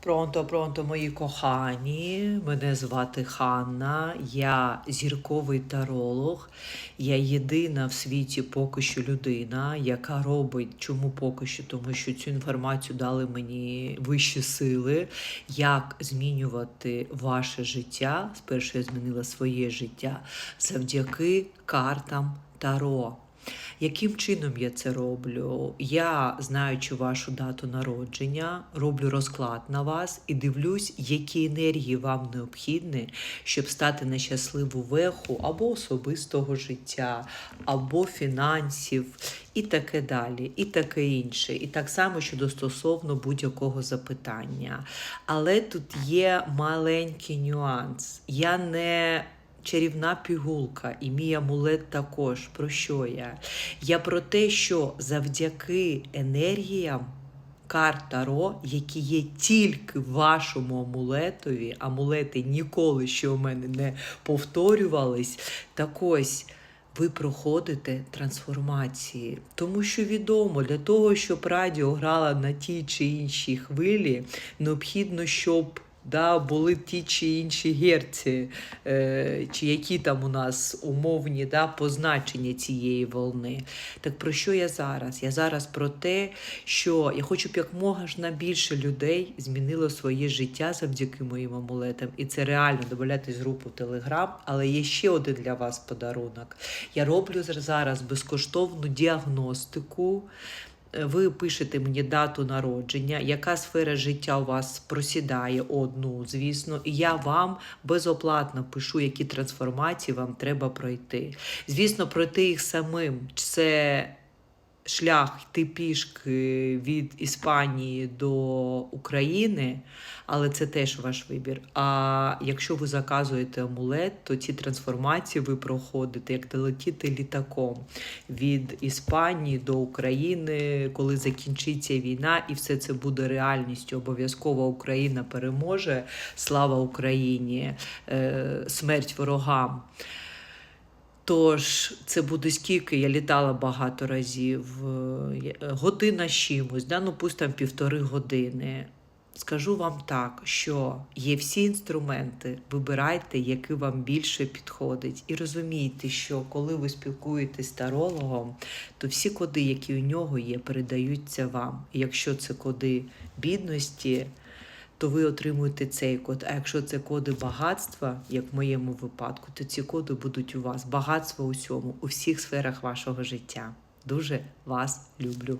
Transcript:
Пронто, пронто, мої кохані. Мене звати Ханна. Я зірковий таролог. Я єдина в світі поки що людина, яка робить чому поки що, тому що цю інформацію дали мені вищі сили, як змінювати ваше життя. Спершу я змінила своє життя завдяки картам Таро. Яким чином я це роблю? Я, знаючи вашу дату народження, роблю розклад на вас і дивлюсь, які енергії вам необхідні, щоб стати на щасливу веху або особистого життя, або фінансів, і таке далі, і таке інше. І так само щодо стосовно будь-якого запитання. Але тут є маленький нюанс. Я не чарівна пігулка, і мій амулет також. Про що я? Я про те, що завдяки енергіям карт Таро, які є тільки вашому амулетові, амулети ніколи ще у мене не повторювались. Так ось. Ви проходите трансформації, тому що відомо, для того, щоб радіо грала на тій чи іншій хвилі, необхідно, щоб да, були ті чи інші герці, е, чи які там у нас умовні да, позначення цієї волни. Так про що я зараз? Я зараз про те, що я хочу, б як можна більше людей змінило своє життя завдяки моїм амулетам. І це реально додавайтесь в групу Телеграм. Але є ще один для вас подарунок. Я роблю зараз безкоштовну діагностику. Е, Ви пишете мені дату народження, яка сфера життя у вас просідає одну, звісно, і я вам безоплатно пишу, які трансформації вам треба пройти. Звісно, пройти їх самим. Це шлях йти пішки від Іспанії до України, але це теж ваш вибір. А якщо ви заказуєте амулет, то ці трансформації ви проходите, як долетіти літаком від Іспанії до України, коли закінчиться війна, і все це буде реальністю. Обов'язково Україна переможе. Слава Україні, е, смерть ворогам. Тож це буде скільки, я літала багато разів, е, година з чимось, да? ну пусть там півтори години. Скажу вам так, що є всі інструменти, вибирайте, який вам більше підходить. І розумійте, що коли ви спілкуєтесь з тарологом, то всі коди, які у нього є, передаються вам. І якщо це коди бідності, то ви отримуєте цей код. А якщо це коди багатства, як в моєму випадку, то ці коди будуть у вас. Багатство усьому, у всіх сферах вашого життя. Дуже вас люблю.